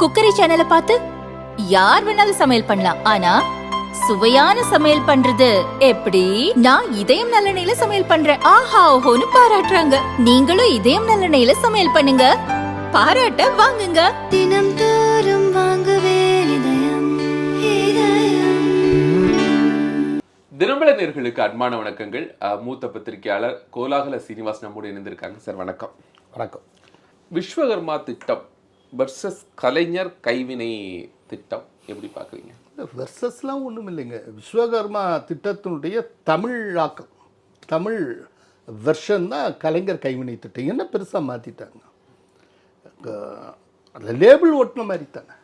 Cookery சேனலை பார்த்து யார் வேணாலும் சமையல் பண்ணலாம். ஆனா சுவையான சமையல் பண்றது எப்படி? நான் இதயம் நல்லெண்ணெயில சமையல் பண்றேன். ஆஹா ஓஹோன்னு பாராட்டுறாங்க. நீங்களும் இதயம் நல்லெண்ணெயில சமையல் பண்ணுங்க. பாராட்ட வாங்குங்க. தினம் தோறும் வாங்குவே இதயம் இதயம். தினமல நேர்களுக்கு அன்பான வணக்கங்கள். மூத்த பத்திரிகையாளர் கோலாகல சீனிவாஸ் நம்மோடு இணைந்திருக்காங்க. சார் வணக்கம். வணக்கம். விஸ்வகர்மா திட்டம் வர்சஸ் கலைஞர் கைவினை திட்டம் எப்படி பார்க்குறீங்க? வெர்சஸ்லாம் ஒன்றும் இல்லைங்க. விஸ்வகர்மா திட்டத்தினுடைய தமிழாக்கம் தமிழ் வெர்ஷன் தான் கலைஞர் கைவினை திட்டம். என்ன பெருசாக மாற்றிட்டாங்க அதில் லேபிள் ஒட்டின மாதிரி தானே.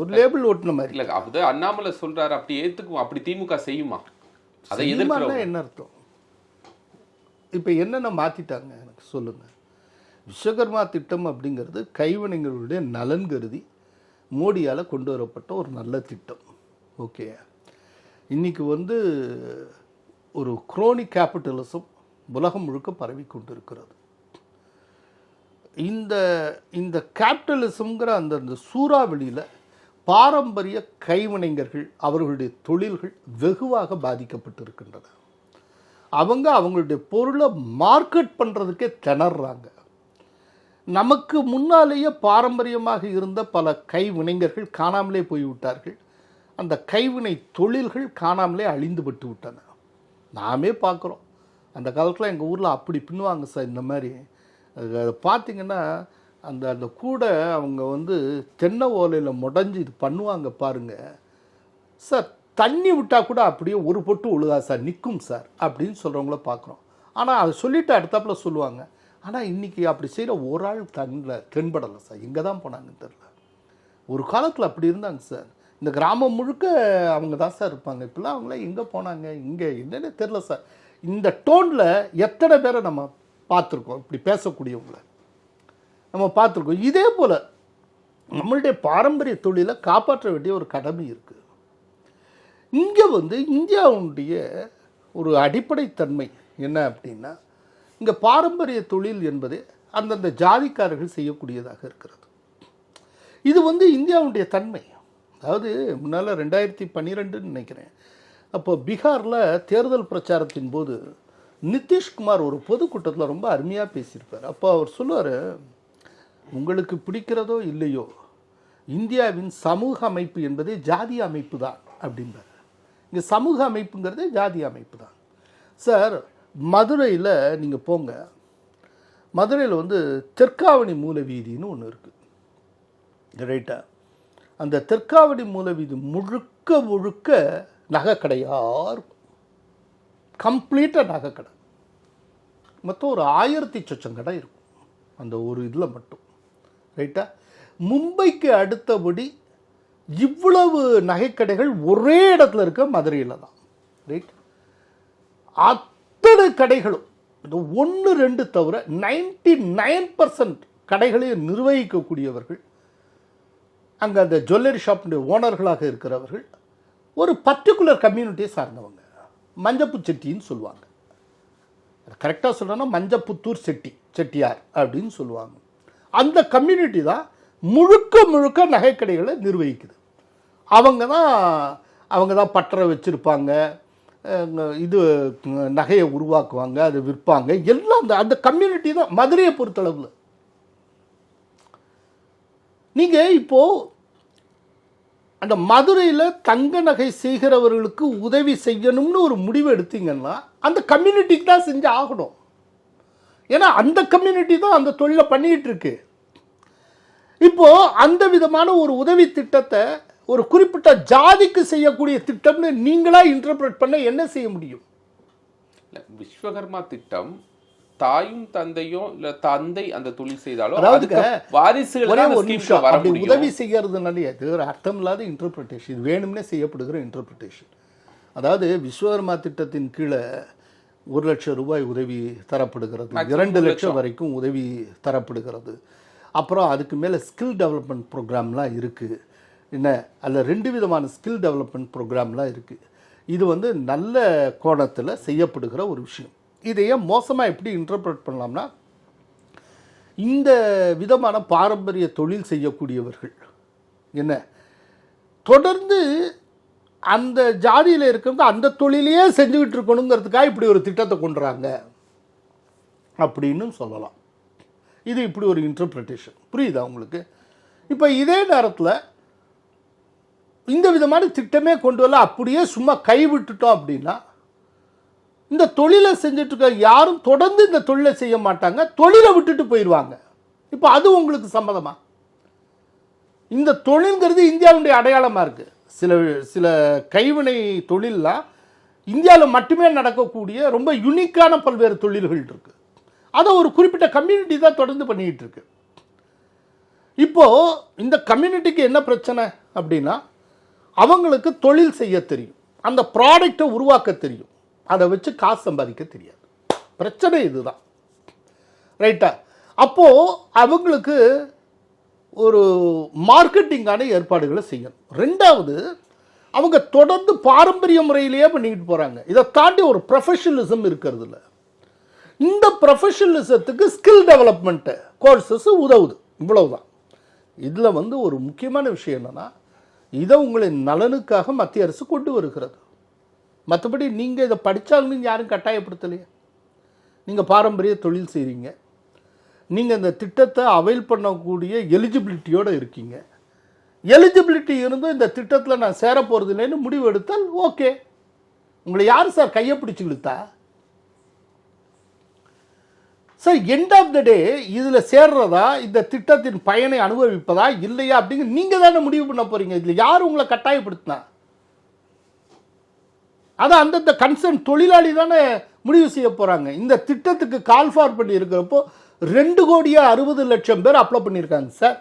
ஒரு லேபிள் ஒட்டின மாதிரி. இல்ல அது அண்ணாமலை சொல்றாரு அப்படி ஏத்துக்கும் அப்படி திமுக செய்யுமா? அதை எதிர்க்கிறோம். என்ன அர்த்தம்? இப்போ என்னென்ன மாற்றிட்டாங்க எனக்கு சொல்லுங்கள் விஸ்வகர்மா திட்டம் அப்படிங்கிறது கைவினைஞர்களுடைய நலன் கருதி மோடியால் கொண்டு வரப்பட்ட ஒரு நல்ல திட்டம். ஓகே. இன்றைக்கி வந்து ஒரு குரோனி கேபிட்டலிசம் உலகம் முழுக்க பரவி கொண்டிருக்கிறது. இந்த இந்த கேபிட்டலிசம்ங்கிற அந்த அந்த சூறாவளியில் பாரம்பரிய கைவினைஞர்கள் அவர்களுடைய தொழில்கள் வெகுவாக பாதிக்கப்பட்டிருக்கின்றன. அவங்க அவங்களுடைய பொருளை மார்க்கெட் பண்ணுறதுக்கே திணறாங்க. நமக்கு முன்னாலேயே பாரம்பரியமாக இருந்த பல கைவினைஞர்கள் காணாமலே போய்விட்டார்கள். அந்த கைவினை தொழில்கள் காணாமலே அழிந்துபட்டு விட்டன. நாமே பார்க்குறோம். அந்த காலத்தில் எங்கள் ஊரில் அப்படி பின்னுவாங்க சார் இந்த மாதிரி. அது அதை அந்த அந்த கூடை அவங்க வந்து தென்னை ஓலையில் முடஞ்சு இது பண்ணுவாங்க பாருங்கள் சார் தண்ணி விட்டால் கூட அப்படியே ஒரு பொட்டு ஒழுகா சார் நிற்கும் சார் அப்படின்னு சொல்கிறவங்கள பார்க்குறோம் ஆனால் அதை சொல்லிவிட்டு அடுத்தாப்புல சொல்லுவாங்க. ஆனால் இன்றைக்கி அப்படி செய்கிற ஒரு ஆள் தண்ணில் தென்படலை சார். எங்கே தான் போனாங்கன்னு தெரில ஒரு காலத்தில் அப்படி இருந்தாங்க சார். இந்த கிராமம் முழுக்க அவங்க தான் சார் இருப்பாங்க. இப்போல்லாம் அவங்களாம் எங்கே போனாங்க இங்கே என்னன்னு தெரில சார். இந்த டோனில் எத்தனை பேரை நம்ம பார்த்துருக்கோம்? இப்படி பேசக்கூடியவங்கள நம்ம பார்த்துருக்கோம். இதே போல் நம்மளுடைய பாரம்பரிய தொழிலை காப்பாற்ற வேண்டிய ஒரு கடமை இருக்குது இங்கே வந்து இந்தியாவுடைய ஒரு அடிப்படைத்தன்மை என்ன அப்படின்னா இங்கே பாரம்பரிய தொழில் என்பது அந்தந்த ஜாதிக்காரர்கள் செய்யக்கூடியதாக இருக்கிறது. இது வந்து இந்தியாவுடைய தன்மை. அதாவது முன்னால் ரெண்டாயிரத்தி பன்னிரெண்டுன்னு நினைக்கிறேன். அப்போ பீகாரில் தேர்தல் பிரச்சாரத்தின் போது நிதிஷ்குமார் ஒரு பொதுக்கூட்டத்தில் ரொம்ப அருமையாக பேசியிருப்பார். அப்போ அவர் சொல்லுவார் உங்களுக்கு பிடிக்கிறதோ இல்லையோ இந்தியாவின் சமூக அமைப்பு என்பதே ஜாதி அமைப்பு தான் அப்படின்பார் இங்கே சமூக அமைப்புங்கிறதே ஜாதி அமைப்பு தான். சார் மதுரையில் நீங்கள் போங்க. மதுரையில் வந்து தெற்காவணி மூல வீதின்னு ஒன்று இருக்குது ரைட்டா அந்த தெற்காவடி மூலவீதி முழுக்க முழுக்க நகைக்கடையாக இருக்கும். கம்ப்ளீட்டாக நகைக்கடை. மொத்தம் ஒரு ஆயிரத்தி சொச்சம் கடை இருக்கும். அந்த ஒரு இதில் மட்டும். ரைட்டா மும்பைக்கு அடுத்தபடி இவ்வளவு நகைக்கடைகள் ஒரே இடத்துல இருக்க மதுரையில் தான். ரைட் அத்தனை கடைகளும் இந்த ஒன்று ரெண்டு தவிர நைன்டி நைன் பர்சன்ட் கடைகளையும் நிர்வகிக்கக்கூடியவர்கள் அங்கே அந்த ஜுவல்லரி ஷாப்புடைய ஓனர்களாக இருக்கிறவர்கள் ஒரு பர்டிகுலர் கம்யூனிட்டியை சார்ந்தவங்க. மஞ்சப்பு செட்டின்னு சொல்லுவாங்க. கரெக்டாக சொல்கிறேன்னா மஞ்சப்புத்தூர் செட்டி செட்டியார் அப்படின்னு சொல்லுவாங்க. அந்த கம்யூனிட்டி தான் முழுக்க முழுக்க நகைக்கடைகளை நிர்வகிக்குது. அவங்க தான் அவங்க தான் பட்டறை வச்சுருப்பாங்க. இது நகையை உருவாக்குவாங்க அதை விற்பாங்க. எல்லாம் அந்த அந்த கம்யூனிட்டி தான் மதுரையை பொறுத்தளவில். நீங்கள் இப்போது அந்த மதுரையில் தங்க நகை செய்கிறவர்களுக்கு உதவி செய்யணும்னு ஒரு முடிவு எடுத்தீங்கன்னா அந்த கம்யூனிட்டிக்கு தான் செஞ்சு ஆகணும். ஏன்னா அந்த கம்யூனிட்டி தான் அந்த தொழிலை பண்ணிக்கிட்டு இருக்கு. இப்போ அந்த விதமான ஒரு உதவி திட்டத்தை ஒரு குறிப்பிட்ட ஜாதிக்கு செய்யக்கூடிய திட்டம்னு நீங்களா இன்டர்பிரட் பண்ண என்ன செய்ய முடியும்? இல்ல விஸ்வகர்மா திட்டம் தாயும் தந்தையும் இல்ல தந்தை அந்த தொழில் செய்தாலும் அதுக்கு வாரிசுகள் ஒரே நிமிஷம். அப்படி உதவி செய்யறதுனாலே அது ஒரு அர்த்தம் இல்லாத இன்டர்பிரிட்டேஷன் இது வேணும்னே செய்யப்படுகிற இன்டர்பிரிட்டேஷன் அதாவது விஸ்வகர்மா திட்டத்தின் கீழே ஒரு லட்சம் ரூபாய் உதவி தரப்படுகிறது. இரண்டு லட்சம் வரைக்கும் உதவி தரப்படுகிறது. அப்புறம் அதுக்கு மேலே ஸ்கில் டெவலப்மெண்ட் ப்ரோக்ராம்லாம் இருக்குது என்ன அதில் ரெண்டு விதமான ஸ்கில் டெவலப்மெண்ட் ப்ரோக்ராம்லாம் இருக்குது இது வந்து நல்ல கோணத்தில் செய்யப்படுகிற ஒரு விஷயம். இதையே மோசமாக எப்படி இன்டர்பிரட் பண்ணலாம்னா இந்த விதமான பாரம்பரிய தொழில் செய்யக்கூடியவர்கள் என்ன தொடர்ந்து அந்த ஜாதியில் இருக்கிறவங்க அந்த தொழிலையே செஞ்சுக்கிட்டு இருக்கணுங்கிறதுக்காக இப்படி ஒரு திட்டத்தை கொண்டுறாங்க அப்படின்னு சொல்லலாம். இது இப்படி ஒரு இன்டர்பிரிட்டேஷன் புரியுதா உங்களுக்கு? இப்போ இதே நேரத்தில் இந்த விதமான திட்டமே கொண்டு வரல. அப்படியே சும்மா கைவிட்டுட்டோம் அப்படின்னா இந்த தொழிலை செஞ்சிட்ருக்க யாரும் தொடர்ந்து இந்த தொழிலை செய்ய மாட்டாங்க. தொழிலை விட்டுட்டு போயிடுவாங்க. இப்போ அது உங்களுக்கு சம்மதமா? இந்த தொழில்ங்கிறது இந்தியாவுடைய அடையாளமாக இருக்குது சில சில கைவினை தொழிலெலாம் இந்தியாவில் மட்டுமே நடக்கக்கூடிய ரொம்ப யுனிக்கான பல்வேறு தொழில்கள் இருக்குது அதை ஒரு குறிப்பிட்ட கம்யூனிட்டி தான் தொடர்ந்து பண்ணிக்கிட்டு இருக்கு. இப்போது இந்த கம்யூனிட்டிக்கு என்ன பிரச்சனை அப்படின்னா அவங்களுக்கு தொழில் செய்ய தெரியும். அந்த ப்ராடக்டை உருவாக்க தெரியும். அதை வச்சு காசு சம்பாதிக்க தெரியாது. பிரச்சனை இதுதான். ரைட்டா அப்போது அவங்களுக்கு ஒரு மார்க்கெட்டிங்கான ஏற்பாடுகளை செய்யணும். ரெண்டாவது அவங்க தொடர்ந்து பாரம்பரிய முறையிலேயே பண்ணிக்கிட்டு போகிறாங்க இதை தாண்டி ஒரு ப்ரொஃபஷனலிசம் இருக்கிறது இல்லை. இந்த ப்ரொஃபஷனலிசத்துக்கு ஸ்கில் டெவலப்மெண்ட்டு கோர்சஸ் உதவுது. இவ்வளவுதான். இதில் வந்து ஒரு முக்கியமான விஷயம் என்னென்னா இதை உங்களின் நலனுக்காக மத்திய அரசு கொண்டு வருகிறது. மற்றபடி நீங்கள் இதை படித்தாங்கன்னு யாரும் கட்டாயப்படுத்தலையே. நீங்கள் பாரம்பரிய தொழில் செய்கிறீங்க நீங்கள் இந்த திட்டத்தை அவைல் பண்ணக்கூடிய எலிஜிபிலிட்டியோடு இருக்கீங்க. எலிஜிபிலிட்டி இருந்தும் இந்த திட்டத்தில் நான் சேர போகிறது இல்லைன்னு முடிவு எடுத்தால் ஓகே உங்களை யார் சார் கையை பிடிச்சி இழுத்தா? Sir end of the day இதில் சேர்றதா இந்த திட்டத்தின் பயனை அனுபவிப்பதா இல்லையா அப்படிங்கிற நீங்கள் தானே முடிவு பண்ண போகிறீங்க இதில் யார் உங்களை கட்டாயப்படுத்தினா? அதான் அந்தந்த கன்சர்ன் தொழிலாளி தானே முடிவு செய்ய போகிறாங்க இந்த திட்டத்துக்கு கால் ஃபார் பண்ணி இருக்கிறப்போ ரெண்டு கோடியா அறுபது லட்சம் பேர் அப்ளை பண்ணியிருக்காங்க சார்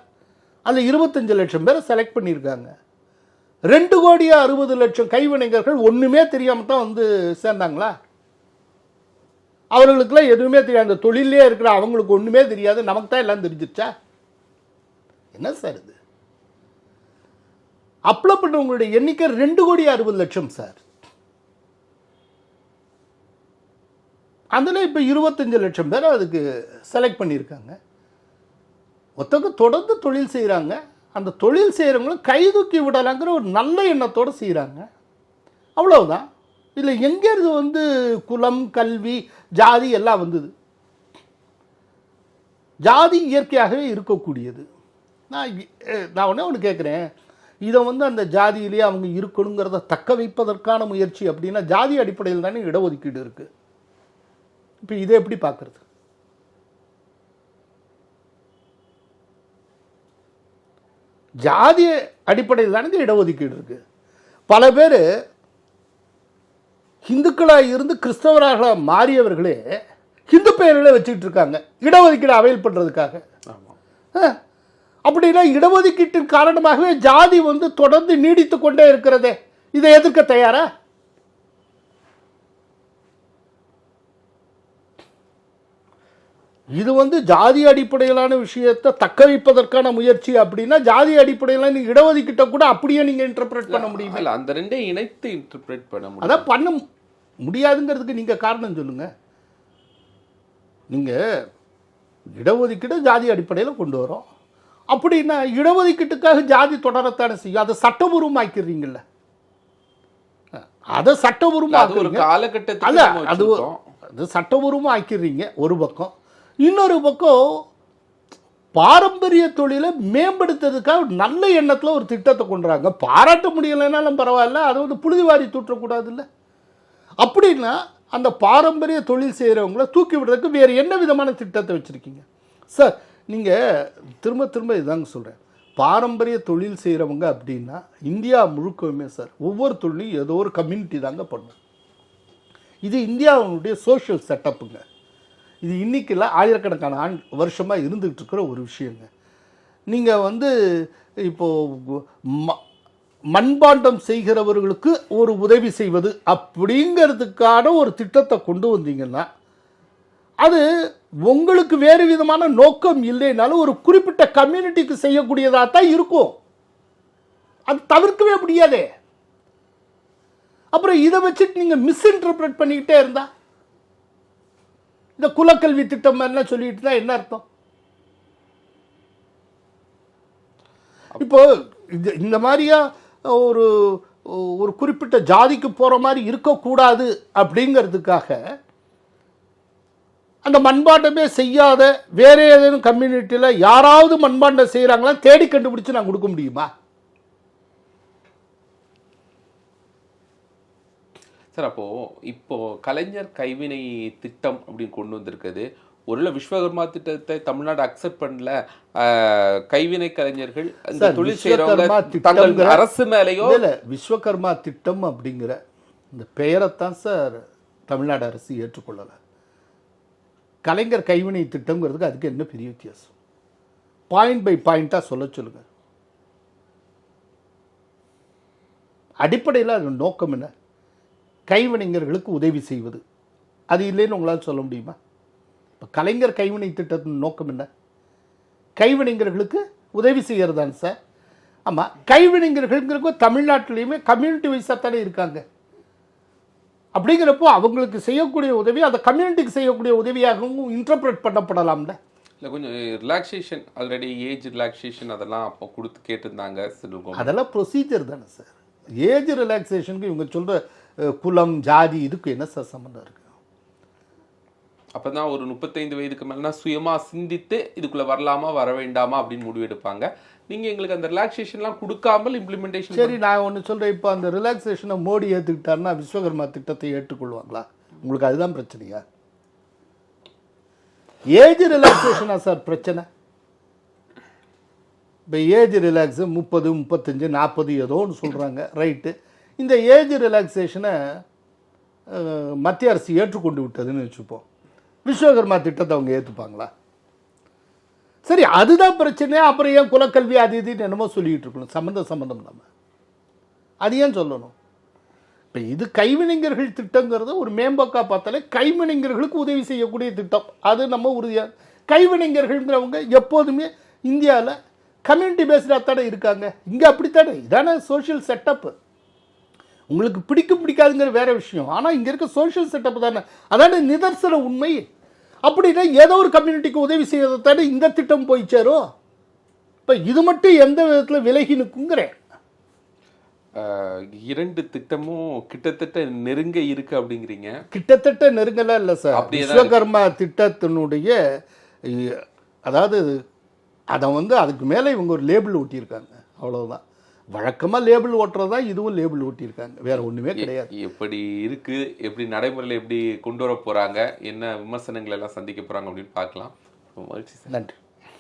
அதில் இருபத்தஞ்சு லட்சம் பேர் செலக்ட் பண்ணியிருக்காங்க. ரெண்டு கோடியா அறுபது லட்சம் கைவினைஞர்கள் ஒன்றுமே தெரியாமல் தான் வந்து சேர்ந்தாங்களா? அவர்களுக்கெல்லாம் எதுவுமே தெரியாது. அந்த தொழிலே இருக்கிற அவங்களுக்கு ஒன்றுமே தெரியாது. நமக்கு தான் எல்லாம் தெரிஞ்சிருச்சா? என்ன சார் இது? அப்ளை பண்ணவங்களுடைய எண்ணிக்கை ரெண்டு கோடி அறுபது லட்சம் சார். அதில் இப்போ இருபத்தஞ்சு லட்சம் பேர் அதுக்கு செலக்ட் பண்ணியிருக்காங்க. ஒருத்தவங்க தொடர்ந்து தொழில் செய்கிறாங்க அந்த தொழில் செய்கிறவங்களும் கைதூக்கி விடலாங்கிற ஒரு நல்ல எண்ணத்தோடு செய்கிறாங்க அவ்வளவுதான். இல்லை எங்கேருந்து வந்து குலம் கல்வி ஜாதி எல்லாம் வந்தது? ஜாதி இயற்கையாகவே இருக்கக்கூடியது. நான் நான் ஒன்றே ஒன்று கேட்குறேன் இதை வந்து அந்த ஜாதியிலேயே அவங்க இருக்கணுங்கிறத தக்க வைப்பதற்கான முயற்சி அப்படின்னா ஜாதி அடிப்படையில் தானே இடஒதுக்கீடு இருக்குது இப்போ இதை எப்படி பார்க்குறது ஜாதி அடிப்படையில் தானே இந்த இடஒதுக்கீடு இருக்குது பல பேர் இந்துக்களாக இருந்து கிறிஸ்தவராக மாறியவர்களே ஹிந்து பெயர்களை வச்சுக்கிட்டு இருக்காங்க. இடஒதுக்கீடு அவைல் பண்ணுறதுக்காக அப்படின்னா இடஒதுக்கீட்டின் காரணமாகவே ஜாதி வந்து தொடர்ந்து நீடித்து கொண்டே இருக்கிறதே. இதை எதிர்க்க தயாரா? இது வந்து ஜாதி அடிப்படையிலான விஷயத்தை தக்க வைப்பதற்கான முயற்சி அப்படின்னா ஜாதி அடிப்படையிலான இடஒதுக்கீட்டை கூட அப்படியே நீங்க இன்டர்பிரேட் பண்ண முடியுமா. இல்ல அந்த ரெண்டே இணைத்து இன்டர்பிரேட் பண்ண முடியும். அதான் பண்ண முடியாதுங்கிறதுக்கு நீங்க காரணம் சொல்லுங்க. நீங்க இடஒதுக்கீடு ஜாதி அடிப்படையில் கொண்டு வரோம். அப்படின்னா இடஒதுக்கீட்டுக்காக ஜாதி தொடரத்தானே செய்யும்? அதை சட்டபூர்வமாக்கிறீங்கல்ல அதை அது ஒரு நம்ம அது. அது சட்டபூர்வமாக ஆக்கிடுறீங்க ஒரு பக்கம். இன்னொரு பக்கம் பாரம்பரிய தொழிலை மேம்படுத்துறதுக்காக நல்ல எண்ணத்தில் ஒரு திட்டத்தை கொண்டுறாங்க. பாராட்ட முடியலைன்னாலும் பரவாயில்ல அதை வந்து புழுதிவாரி தூற்றக்கூடாதுல்ல. அப்படின்னா அந்த பாரம்பரிய தொழில் செய்கிறவங்கள தூக்கி விடுறதுக்கு வேறு என்ன விதமான திட்டத்தை வச்சுருக்கீங்க? சார் நீங்கள் திரும்ப திரும்ப இதாங்க சொல்கிறேன் பாரம்பரிய தொழில் செய்கிறவங்க அப்படின்னா இந்தியா முழுக்கவுமே சார் ஒவ்வொரு தொழிலும் ஏதோ ஒரு கம்யூனிட்டி தாங்க பண்ணும். இது இந்தியாவுடைய சோஷியல் செட்டப்புங்க இது இன்றைக்கில் ஆயிரக்கணக்கான ஆண் வருஷமாக இருந்துகிட்டு இருக்கிற ஒரு விஷயங்க. நீங்கள் வந்து இப்போது ம மண்பாண்டம் செய்கிறவர்களுக்கு ஒரு உதவி செய்வது அப்படிங்கிறதுக்கான ஒரு திட்டத்தை கொண்டு வந்தீங்கன்னா அது உங்களுக்கு வேறு விதமான நோக்கம் இல்லைனாலும் ஒரு குறிப்பிட்ட கம்யூனிட்டிக்கு செய்யக்கூடியதாக தான் இருக்கும். அது தவிர்க்கவே முடியாதே. அப்புறம் இதை வச்சுட்டு நீங்கள் மிஸ்இன்டர்பிரட் பண்ணிக்கிட்டே இருந்தா இந்த குலக்கல்வி திட்டம் மாதிரிலாம் சொல்லிட்டு தான் என்ன அர்த்தம்? இப்போ இது இந்த மாதிரியா ஒரு ஒரு குறிப்பிட்ட ஜாதிக்கு போகிற மாதிரி இருக்கக்கூடாது அப்படிங்கிறதுக்காக அந்த மண்பாண்டமே செய்யாத வேறு ஏதேனும் கம்யூனிட்டியில் யாராவது மண்பாண்டம் செய்கிறாங்களா தேடி கண்டுபிடிச்சு நான் கொடுக்க முடியுமா? சார் அப்போது இப்போது கலைஞர் கைவினை திட்டம் அப்படின்னு கொண்டு வந்திருக்குது. ஒருவேளை விஸ்வகர்மா திட்டத்தை தமிழ்நாடு அக்செப்ட் பண்ணல கைவினை கலைஞர்கள் இந்த தொழில் தங்கள் திட்டம்ங்கிற- அரசு மேலேயோ இல்ல, விஸ்வகர்மா திட்டம் அப்படிங்கிற இந்த பெயரைத்தான் சார் தமிழ்நாடு அரசு ஏற்றுக்கொள்ளலை. கலைஞர் கைவினை திட்டங்கிறதுக்கு அதுக்கு என்ன பெரிய வித்தியாசம்? பாயிண்ட் பை பாயிண்ட்டாக சொல்ல சொல்லுங்க. அடிப்படையில் அது நோக்கம் என்ன? கைவினைஞர்களுக்கு உதவி செய்வது. அது இல்லைன்னு உங்களால் சொல்ல முடியுமா? இப்போ கலைஞர் கைவினை திட்டத்தின் நோக்கம் என்ன? கைவினைஞர்களுக்கு உதவி செய்கிறதாங்க சார். ஆமாம் கைவினைஞர்கள்ங்கிறப்போ தமிழ்நாட்டிலையுமே கம்யூனிட்டி வைஸாக தானே இருக்காங்க. அப்படிங்கிறப்போ அவங்களுக்கு செய்யக்கூடிய உதவி அந்த கம்யூனிட்டிக்கு செய்யக்கூடிய உதவியாகவும் இன்டர்பிரட் பண்ணப்படலாம்ல. இல்லை கொஞ்சம் ரிலாக்ஸேஷன் ஆல்ரெடி ஏஜ் ரிலாக்ஸேஷன் அதெல்லாம் அப்போ கொடுத்து கேட்டிருந்தாங்க அதெல்லாம் ப்ரொசீஜர் தானே சார். ஏஜ் ரிலாக்ஸேஷனுக்கு இவங்க சொல்கிற குலம் ஜாதி இதுக்கு என்ன சார் சம்மந்தம் இருக்குது அப்போ தான் ஒரு முப்பத்தைந்து வயதுக்கு மேலே சுயமாக சிந்தித்து இதுக்குள்ளே வரலாமா வர வேண்டாமா அப்படின்னு முடிவெடுப்பாங்க நீங்கள் எங்களுக்கு அந்த ரிலாக்ஸேஷன்லாம் கொடுக்காமல் இம்ப்ளிமெண்டேஷன் சரி நான் ஒன்று சொல்கிறேன் இப்போ அந்த ரிலாக்ஸேஷனை மோடி ஏற்றுக்கிட்டாருன்னா விஸ்வகர்மா திட்டத்தை ஏற்றுக்கொள்வாங்களா? உங்களுக்கு அதுதான் பிரச்சனையா? ஏஜ் ரிலாக்ஸேஷனா சார் பிரச்சனை? இப்போ ஏஜ் ரிலாக்ஸு முப்பது முப்பத்தஞ்சு நாற்பது ஏதோ ஒன்று சொல்கிறாங்க ரைட்டு இந்த ஏஜ் ரிலாக்ஸேஷனை மத்திய அரசு ஏற்றுக்கொண்டு விட்டதுன்னு வச்சுப்போம். விஸ்வகர்மா திட்டத்தை அவங்க ஏற்றுப்பாங்களா சரி அதுதான் பிரச்சனையா அப்புறம் ஏன் குலக்கல்வி அது இதுன்னு என்னமோ சொல்லிக்கிட்டு இருக்கணும். சம்மந்தம் சம்மந்தம் இல்லாமல் அது ஏன் சொல்லணும்? இப்போ இது கைவினைஞர்கள் திட்டங்கிறது ஒரு மேம்போக்கா பார்த்தாலே கைவினைஞர்களுக்கு உதவி செய்யக்கூடிய திட்டம். அது நம்ம உறுதியாக கைவினைஞர்கள்ங்கிறவங்க எப்போதுமே இந்தியாவில் கம்யூனிட்டி பேஸ்டாக தானே இருக்காங்க. இங்கே அப்படித்தானே? இதானே சோஷியல் செட்டப்பு உங்களுக்கு பிடிக்கும் பிடிக்காதுங்கிற வேற விஷயம். ஆனால் இங்கே இருக்க சோஷியல் செட்டப் தானே. அதான நிதர்சன உண்மை. அப்படின்னா ஏதோ ஒரு கம்யூனிட்டிக்கு உதவி தானே இந்த திட்டம் போய் சேரும். இப்போ இது மட்டும் எந்த விதத்தில் விலகி நிற்குங்கிறேன் இரண்டு திட்டமும் கிட்டத்தட்ட நெருங்க இருக்கு அப்படிங்கிறீங்க. கிட்டத்தட்ட நெருங்கலாம் இல்லை சார். விஸ்வகர்மா திட்டத்தினுடைய அதாவது அதை வந்து அதுக்கு மேலே இவங்க ஒரு லேபிள் ஒட்டியிருக்காங்க. அவ்வளவுதான். வழக்கமாக லேபிள் ஓட்டுறது தான் இதுவும் லேபிள் ஒட்டியிருக்காங்க வேற ஒன்றுமே கிடையாது. எப்படி இருக்கு எப்படி நடைமுறையில் எப்படி கொண்டு வர போறாங்க என்ன விமர்சனங்கள் எல்லாம் சந்திக்க போறாங்க அப்படின்னு பார்க்கலாம். ரொம்ப மகிழ்ச்சி சார். நன்றி.